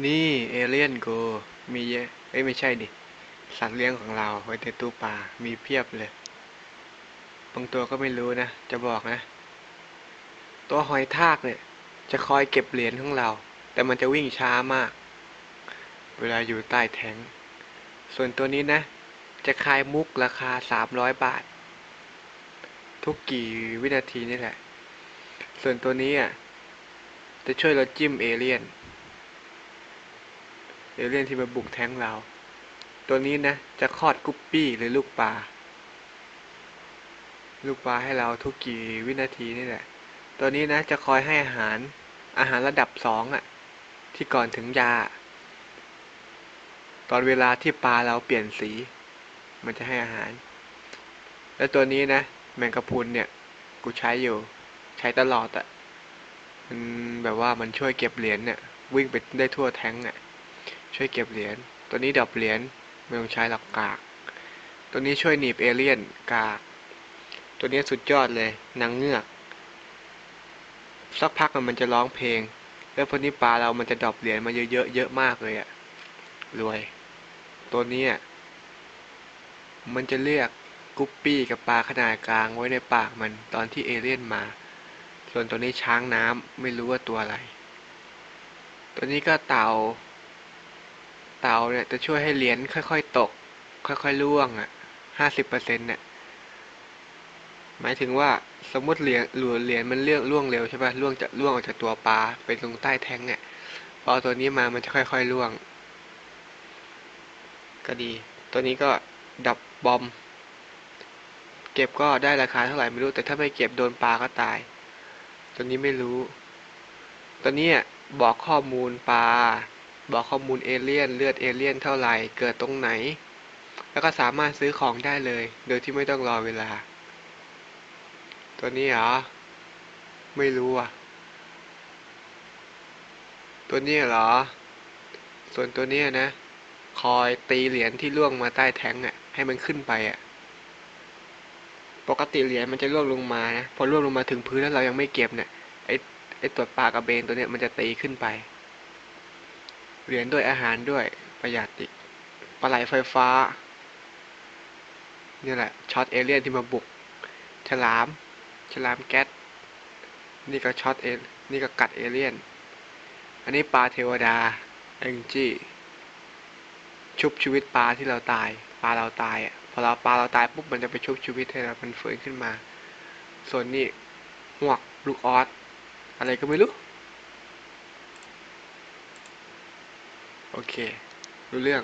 นี่เอเลี่ยนกูมีเยอะเอ้ยไม่ใช่ดิ สัตว์เลี้ยงของเราไว้ในตู้ปลา มีเพียบเลย บางตัวก็ไม่รู้นะ จะบอกนะ ตัวหอยทากเนี่ย จะคอยเก็บเหรียญของเรา แต่มันจะวิ่งช้ามาก เวลาอยู่ใต้แทงส่วนตัวนี้นะ จะคายมุกราคาสามร้อยบาท ทุกกี่วินาทีนี่แหละ ส่วนตัวนี้อะ จะช่วยเราจิ้มเอเลี่ยน เอเลี่ยนที่มาบุกแทงเรา ตัวนี้นะ จะคลอดกุปปี้หรือลูกปลา ลูกปลาให้เราทุกกี่วินาทีนี่แหละ ตัวนี้นะ จะคอยให้อาหารอาหารระดับสองอะที่ก่อนถึงยา ตอนเวลาที่ปลาเราเปลี่ยนสี มันจะให้อาหาร แล้วตัวนี้นะ แมงกะพรุนเนี่ย กูใช้อยู่ ใช้ตลอดอะมันแบบว่ามันช่วยเก็บเหรียญเนี่ย วิ่งไปได้ทั่วแท้งอะ ช่วยเก็บเหรียญ ตัวนี้ดับเหรียญไม่ต้องใช้หลักกาก ตัวนี้ช่วยหนีบเอเลี่ยนกาก ตัวนี้สุดยอดเลยนางเงือก สักพักมันจะร้องเพลง แล้วพอนี้ปลาเรามันจะดรอปเหรียญมาเยอะๆเยอะมากเลยอะรวย ตัวนี้มันจะเรียกกุปปี้กับปลาขนาดกลางไว้ในปากมันตอนที่เอเลี่ยนมา ส่วนตัวนี้ช้างน้ำไม่รู้ว่าตัวอะไร ตัวนี้ก็เต่า เตาเนี่ยจะช่วยให้เหรียญค่อยๆตก ค่อยๆล่วงอะห้าสิบเปอร์เซ็นต์เนี่ยหมายถึงว่าสมมติเหรียญหลวเหรียญมันเลื่องล่วงเร็วใช่ป่ะล่วงจากล่วงออกจากตัวปลาไปตรงใต้แท้งเนี่ยพอตัวนี้มามันจะค่อยๆล่วง ก็ดี ตัวนี้ก็ดับบอม เก็บก็ได้ราคาเท่าไหร่ไม่รู้ แต่ถ้าไม่เก็บโดนปลาก็ตาย ตัวนี้ไม่รู้ ตัวนี้บอกข้อมูลปลา บอกข้อมูลเอเลี่ยนเลือดเอเลี่ยนเท่าไหร่เกิดตรงไหน แล้วก็สามารถซื้อของได้เลย โดยที่ไม่ต้องรอเวลา ตัวนี้เหรอ ไม่รู้อะ ตัวนี้เหรอ ส่วนตัวนี้นะ คอยตีเหรียญที่ล่วงมาใต้แท้งอะ ให้มันขึ้นไปอะปกติเหรียญมันจะล่วงลงมานะ พอล่วงลงมาถึงพื้นแล้วเรายังไม่เก็บเนี่ยไอไอตัวปลากระเบนตัวเนี้ยมันจะตีขึ้นไป เหรียญด้วยอาหารด้วยประหยัดอีกปลาไหลไฟฟ้านี่แหละช็อตเอเลี่ยนที่มาบุก ฉลาม ฉลามแก๊สนี่ก็ช็อตเอนี่ก็กัดเอเลี่ยน อันนี้ปลาเทวดาแองจี้ชุบชีวิตปลาที่เราตาย ปลาเราตายอะพอเราปลาเราตายปุ๊บมันจะไปชุบชีวิตให้เรามันฟื้นขึ้นมา ส่วนนี้หวกลูกออสอะไรก็ไม่รู้ โอเค รู้เรื่อง